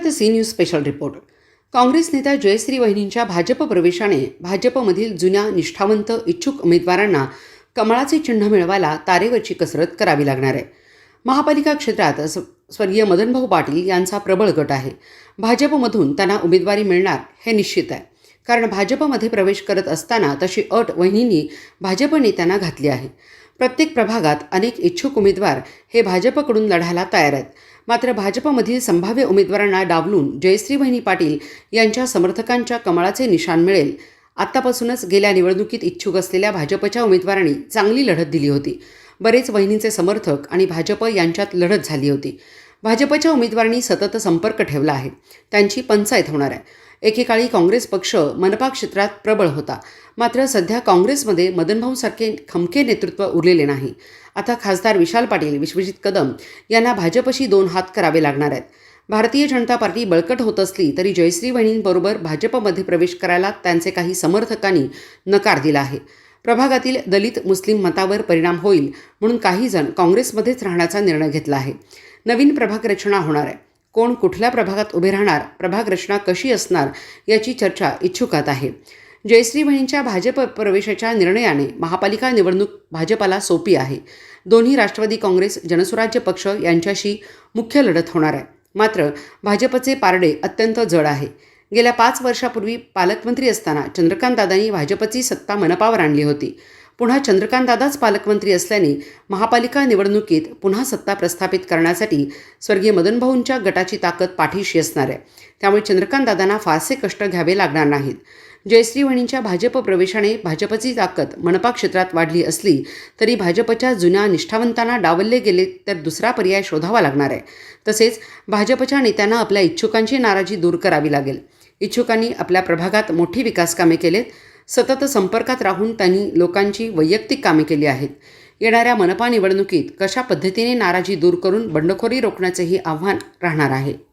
पाहतात C news special report Congress नेत्या जयश्री वहिनींच्या भाजप प्रवेशाने भाजपमधील जुन्या निष्ठावंत इच्छुक उमेदवारांना कमळाचे चिन्ह मिळवायला तारेवरची कसरत करावी लागणार आहे. महापालिका क्षेत्रात स्वर्गीय मदनभाऊ पाटील यांचा प्रबळ गट आहे. भाजपमधून त्यांना उमेदवारी मिळणार हे निश्चित आहे. कारण भाजपमध्ये प्रवेश करत असताना तशी अट वहिनींनी भाजप नेत्यांना घातली आहे. प्रत्येक प्रभागात अनेक इच्छुक उमेदवार हे भाजपकडून लढायला तयार आहेत. मात्र भाजपमधील संभाव्य उमेदवारांना डावलून जयश्री वहिनी पाटील यांच्या समर्थकांच्या कमळाचे निशाण मिळेल. आत्तापासूनच गेल्या निवडणुकीत इच्छुक असलेल्या भाजपच्या उमेदवारांनी चांगली लढत दिली होती. बरेच वहिनींचे समर्थक आणि भाजप यांच्यात लढत झाली होती. भाजपच्या उमेदवारांनी सतत संपर्क ठेवला आहे. त्यांची पंचायत होणार आहे. एकेकाळी काँग्रेस पक्ष मनपा क्षेत्रात प्रबळ होता. मात्र सध्या काँग्रेसमध्ये मदनभाऊसारखे खमके नेतृत्व उरलेले नाही. आता खासदार विशाल पाटील विश्वजित कदम यांना भाजपशी दोन हात करावे लागणार आहेत. भारतीय जनता पार्टी बळकट होत असली तरी जयश्री वहिनींबरोबर भाजपमध्ये प्रवेश करायला त्यांचे काही समर्थकांनी नकार दिला आहे. प्रभागातील दलित मुस्लिम मतावर परिणाम होईल म्हणून काही जण काँग्रेसमध्येच राहण्याचा निर्णय घेतला आहे. नवीन प्रभाग रचना होणार आहे. कोण कुठल्या प्रभागात उभे राहणार प्रभाग रचना कशी असणार याची चर्चा इच्छुकात आहे. जयश्री बहिणींच्या भाजप प्रवेशाच्या निर्णयाने महापालिका निवडणूक भाजपाला सोपी आहे. दोन्ही राष्ट्रवादी काँग्रेस जनसुराज्य पक्ष यांच्याशी मुख्य लढत होणार आहे. मात्र भाजपचे पारडे अत्यंत जड आहे. गेल्या पाच वर्षापूर्वी पालकमंत्री असताना चंद्रकांतदादांनी भाजपची सत्ता मनपावर आणली होती. पुन्हा चंद्रकांतदादाच पालकमंत्री असल्याने महापालिका निवडणुकीत पुन्हा सत्ता प्रस्थापित करण्यासाठी स्वर्गीय मदनभाऊंच्या गटाची ताकद पाठीशी असणार आहे. त्यामुळे चंद्रकांतदादांना फारसे कष्ट घ्यावे लागणार नाहीत. जयश्री वणींच्या भाजप प्रवेशाने भाजपची ताकद मनपा क्षेत्रात वाढली असली तरी भाजपच्या जुन्या निष्ठावंतांना डावलले गेले तर दुसरा पर्याय शोधावा लागणार आहे. तसेच भाजपच्या नेत्यांना आपल्या इच्छुकांची नाराजी दूर करावी लागेल. इच्छुकांनी आपल्या प्रभागात मोठी विकासकामे केलेत. सतत संपर्कात राहून त्यांनी लोकांची वैयक्तिक कामे केली आहेत. येणाऱ्या मनपा निवडणुकीत कशा पद्धतीने नाराजी दूर करून बंडखोरी रोखण्याचेही आव्हान राहणार आहे?